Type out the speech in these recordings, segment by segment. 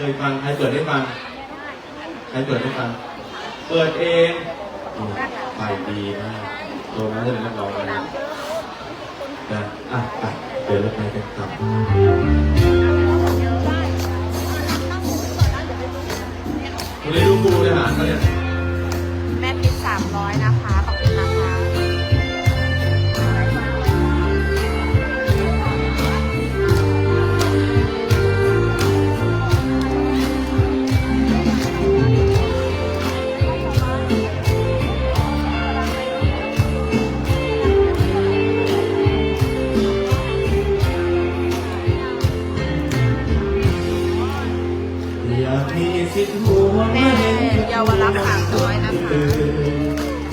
เคยฟังใครเปิดให้ฟังใครเปิดให้ฟัง เปิดเองโอ้ไปดีมากตัวนั้นจะเป็นนักร้องนะนะอะไปเดี๋ยวเราไปกันต่อคุณได้ดูครูทหารเขาเนี่ยแม่พิษสามร้อยนะคะขอบคุณนะคะ แม่เยาวรักษ์สามร้อยนะคะ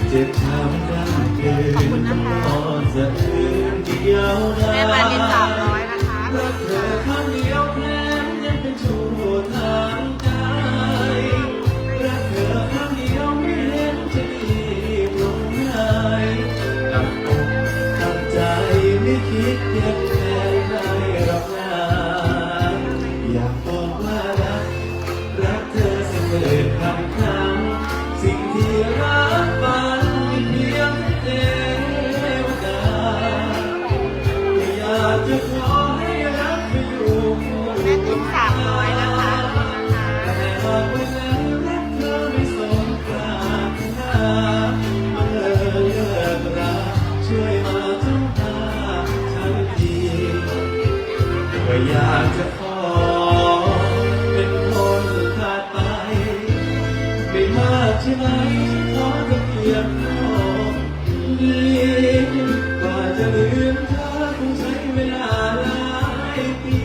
เจ็บช้ำร่างเกินขอบคุณนะคะพอสะอื้นที่ยาวนานแม่มานินสามร้อยนะคะรักเธอคำเก็อยากจะขอเป็นคนขาดไป ไม่มากใช่ไหมขอจะเพียงพอนี้กว่าจะลืมเธอคงใช้เวลาหลายปี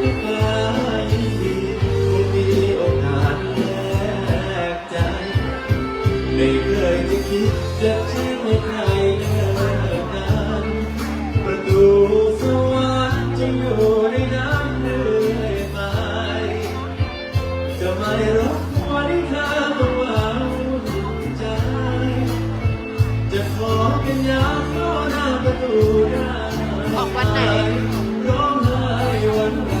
ก็กลายดีคงมีโอกาสแลกใจ ไม่เคยจะคิดจะแช่งให้ใคร หน้าประตูได้ออกวันไหนร้องไห้วันไหน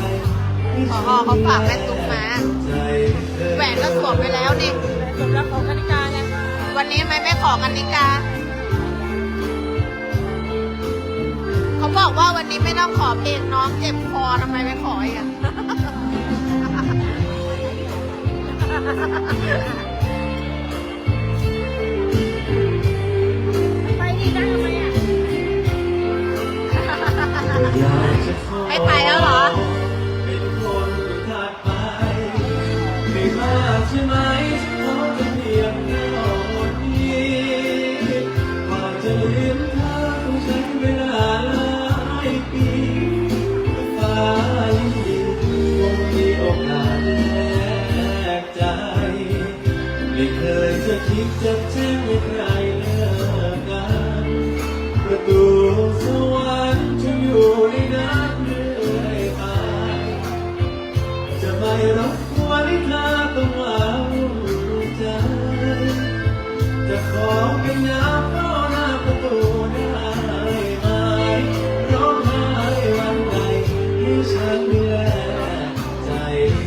ขอเขาฝากแม่ตุ๊กมาใจเธอแหวนก็สวมไปแล้วนี่สมรับของกติกาไงวันนี้ไม่ไม่ขอกันนิกา เขาบอกว่าวันนี้ไม่ต้องขอเพลงน้องเจ็บคอทำไมไม่ขออีกอะ ไม่ไปแล้วเหรอไม่มากใช่ไหมฉันขอจะเพียงแค่อ่อนนี้กว่าจะลืมเธอคงใช้เวลาหลายปีฟ้ายินดีคงใจะคิดจะแช่งให้ใครเลิกกันประตูส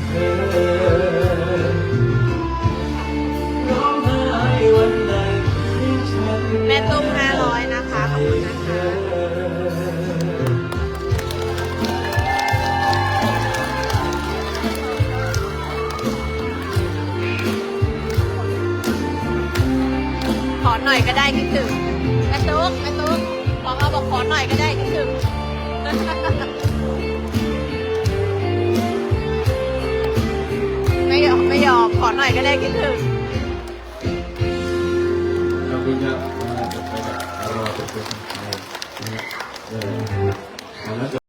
เธอ้องไห้วันไหนให้ฉัน แม่ตุ้มห้าร้อยนะคะ ขอบคุณนะคะ ขอหน่อยก็ได้คิดถึงแม่ตุ๊กแม่ตุ๊กบอกเอาบอกขอหน่อยก็ได้คิดถึง ขอหน่อยก็ได้คิดถึง ขอบคุณครับ